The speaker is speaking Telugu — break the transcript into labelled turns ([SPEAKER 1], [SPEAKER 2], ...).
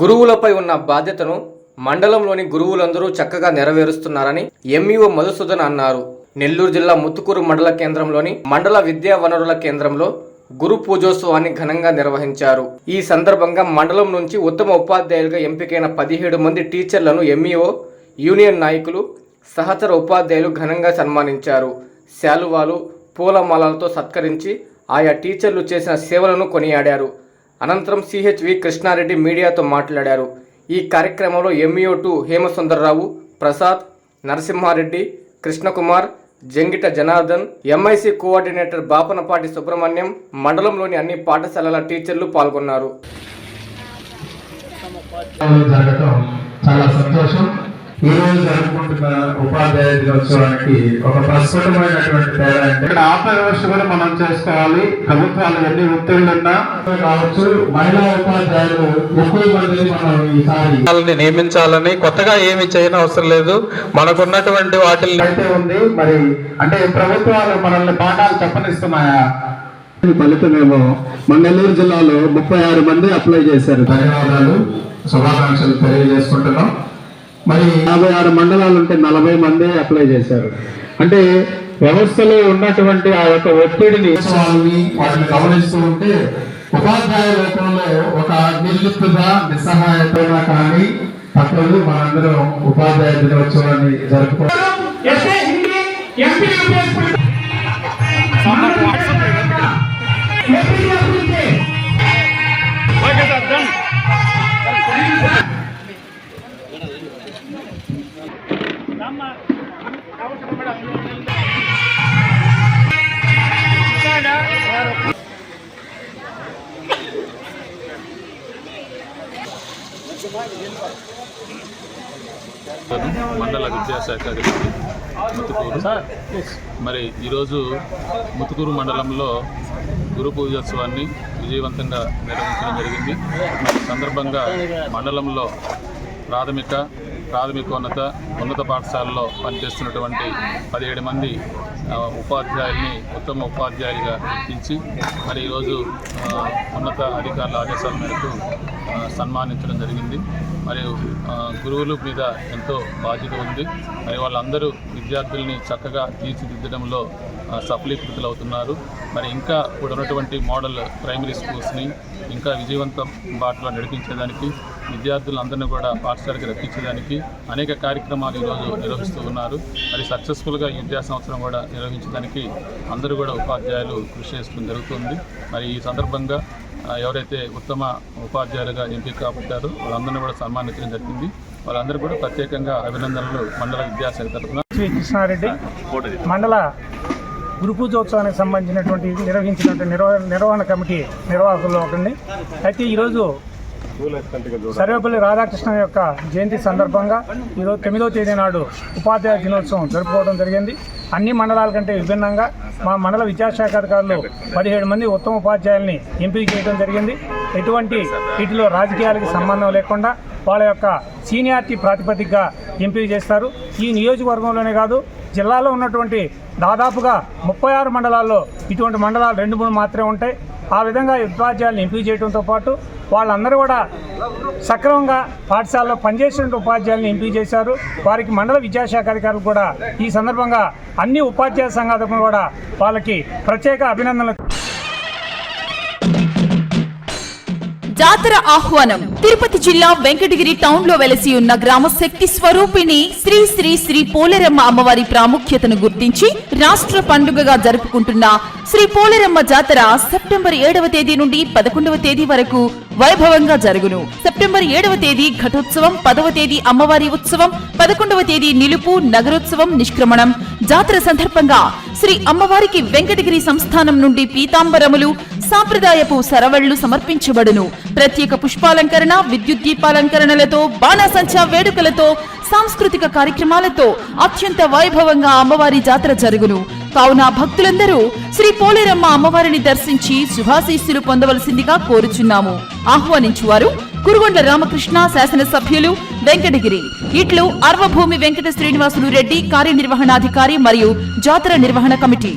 [SPEAKER 1] గురువులపై ఉన్న బాధ్యతను మండలంలోని గురువులందరూ చక్కగా నెరవేరుస్తున్నారని ఎంఈఓ మధుసూదన్ అన్నారు. నెల్లూరు జిల్లా ముత్తుకూరు మండల కేంద్రంలోని మండల విద్యా వనరుల కేంద్రంలో గురు పూజోత్సవాన్ని ఘనంగా నిర్వహించారు. ఈ సందర్భంగా మండలం నుంచి ఉత్తమ ఉపాధ్యాయులుగా ఎంపికైన పదిహేడు మంది టీచర్లను ఎంఈఓ యూనియన్ నాయకులు సహచర ఉపాధ్యాయులు ఘనంగా సన్మానించారు. శాలువాలు పూలమాలలతో సత్కరించి ఆయా టీచర్లు చేసిన సేవలను కొనియాడారు. అనంతరం సిహెచ్వి కృష్ణారెడ్డి మీడియాతో మాట్లాడారు. ఈ కార్యక్రమంలో MEO two Hemasundarrao Prasad Narasimhareddy Krishnakumar Jangita Janardhan MIC coordinator Bapanapati Subrahmanyam మండలంలోని అన్ని పాఠశాలల టీచర్లు పాల్గొన్నారు.
[SPEAKER 2] చాలా సంతోషం. ఈ రోజు జరుపుకుంటున్న ఉపాధ్యాయ దినోత్సవానికి ఒక ప్రస్ఫుటమైనటువంటి తేడా అంటే ఇక్కడ ఆత్మ వ్యవస్థ కూడా మనం చేసుకోవాలి. ప్రభుత్వాలు ఎన్ని ఒత్తిళ్ళున్నా కావచ్చు మహిళా ఉపాధ్యాయులు ఎక్కువ మందిని మనం ఈసారి
[SPEAKER 3] నియమించాలని కొత్తగా ఏమి చేయని అవసరం లేదు. మనకున్నటువంటి వాటిని
[SPEAKER 2] అయితే ఉంది. మరి అంటే ప్రభుత్వాలు మనల్ని పాఠాలు చెప్పనిస్తున్నాయా? ఫలితమేమో మన నెల్లూరు జిల్లాలో ముప్పై ఆరు మంది అప్లై చేశారు. ధన్యవాదాలు. శుభాకాంక్షలు తెలియజేసుకుంటున్నాం. మరి యాభై ఆరు మండలాలు ఉంటే నలభై మంది అప్లై చేశారు. అంటే వ్యవస్థలో ఉన్నటువంటి ఆ యొక్క ఒత్తిడిని వాళ్ళని వాటిని గమనిస్తూ ఉంటే ఉపాధ్యాయ లోకంలో ఒక నిర్లిప్తత నిస్సహాయత కానీ తప్పదు మనందరం ఉపాధ్యాయ దినోత్సవాన్ని జరుపుకో
[SPEAKER 4] మండల విద్యాశాఖ అధికారి ముతుకూరు మరి ఈరోజు ముతుకూరు మండలంలో గురు పూజోత్సవాన్ని విజయవంతంగా నిర్వహించడం జరిగింది. మరి సందర్భంగా మండలంలో ప్రాథమిక ప్రాథమికోన్నత ఉన్నత పాఠశాలలో పనిచేస్తున్నటువంటి పదిహేడు మంది ఉపాధ్యాయుల్ని ఉత్తమ ఉపాధ్యాయులుగా గుర్తించి మరి ఈరోజు ఉన్నత అధికారుల ఆదేశాల మేరకు సన్మానించడం జరిగింది. మరియు గురువుల మీద ఎంతో బాధ్యత ఉంది. మరి వాళ్ళందరూ విద్యార్థుల్ని చక్కగా తీర్చిదిద్దడంలో సఫలీకృతులు అవుతున్నారు మరి ఇంకా ఇప్పుడు ఉన్నటువంటి మోడల్ ప్రైమరీ స్కూల్స్ని ఇంకా విజయవంతం బాటలో నడిపించేదానికి విద్యార్థులందరినీ కూడా పాఠశాలకి రప్పించేదానికి అనేక కార్యక్రమాలు ఈరోజు నిర్వహిస్తూ ఉన్నారు. మరి సక్సెస్ఫుల్గా ఈ విద్యా సంవత్సరం కూడా నిర్వహించడానికి అందరూ కూడా ఉపాధ్యాయులు కృషి చేసుకుని జరుగుతుంది మరి ఈ సందర్భంగా ఎవరైతే ఉత్తమ ఉపాధ్యాయులుగా ఎంపిక కాబట్టారో వాళ్ళందరినీ కూడా సన్మానించడం జరిగింది. వాళ్ళందరూ కూడా ప్రత్యేకంగా అభినందనలు మండల విద్యాశాఖ తరఫున.
[SPEAKER 5] శ్రీ కృష్ణారెడ్డి మండల గురు పూజోత్సవానికి సంబంధించినటువంటి నిర్వహించినటువంటి నిర్వహణ నిర్వహణ కమిటీ నిర్వాహకుల్లో ఒకటి అయితే ఈరోజు సర్వేపల్లి రాధాకృష్ణ యొక్క జయంతి సందర్భంగా ఈరోజు తొమ్మిదో తేదీ నాడు ఉపాధ్యాయ దినోత్సవం జరుపుకోవడం జరిగింది. అన్ని మండలాల కంటే విభిన్నంగా మా మండల విద్యాశాఖ అధికారులు పదిహేడు మంది ఉత్తమ ఉపాధ్యాయుల్ని ఎంపిక చేయడం జరిగింది. ఎటువంటి వీటిలో రాజకీయాలకు సంబంధం లేకుండా వాళ్ళ యొక్క సీనియారిటీ ప్రాతిపదికగా ఎంపిక చేస్తారు. ఈ నియోజకవర్గంలోనే కాదు జిల్లాలో ఉన్నటువంటి దాదాపుగా ముప్పై ఆరు మండలాల్లో ఇటువంటి మండలాలు రెండు మూడు మాత్రమే ఉంటాయి. ఆ విధంగా ఉపాధ్యాయులను ఎంపిక చేయడంతో పాటు వాళ్ళందరూ కూడా సక్రమంగా పాఠశాలలో పనిచేసిన ఉపాధ్యాయులను ఎంపిక చేశారు. వారికి మండల విద్యాశాఖ అధికారులు కూడా ఈ సందర్భంగా అన్ని ఉపాధ్యాయ సంఘాలకు కూడా వాళ్ళకి ప్రత్యేక అభినందనలు.
[SPEAKER 6] జాతర ఆహ్వానం. తిరుపతి జిల్లా వెంకటగిరి టౌన్లో వెలసి ఉన్న గ్రామ శక్తి స్వరూపిణి శ్రీ శ్రీ శ్రీ పోలేరమ్మ అమ్మవారి ప్రాముఖ్యతను గుర్తించి రాష్ట్ర పండుగగా జరుపుకుంటున్న శ్రీ పోలేరమ్మ జాతర సెప్టెంబర్ ఏడవ తేదీ నుండి పదకొండవ తేదీ వరకు వైభవంగా జరుగును. సెప్టెంబర్ ఏడవ తేదీ ఘటోత్సవం పదవ తేదీ అమ్మవారి ఉత్సవం పదకొండవ తేదీ నిలుపు నగరోత్సవం నిష్క్రమణం. జాతర సందర్భంగా శ్రీ అమ్మవారికి వెంకటగిరి సంస్థానం నుండి పీతాంబరములు సాంప్రదాయపు సరవళ్ళు సమర్పించబడును. ప్రత్యేక పుష్పాలంకరణ విద్యుత్ దీపాలంకరణలతో బాణాసంచా వేడుకలతో సాంస్కృతిక కార్యక్రమాలతో అత్యంత వైభవంగా అమ్మవారి జాతర జరుగును. కావున భక్తులందరూ శ్రీ పోలేరమ్మ అమ్మవారిని దర్శించి శుభాశీస్సులు పొందవలసిందిగా కోరుచున్నాము. ఆహ్వానించువారు కురుగొండ్ల రామకృష్ణ శాసనసభ్యులు వెంకటగిరి. ఇట్లు అర్వభూమి వెంకట శ్రీనివాసులు రెడ్డి కార్యనిర్వహణాధికారి మరియు జాతర నిర్వహణ కమిటీ.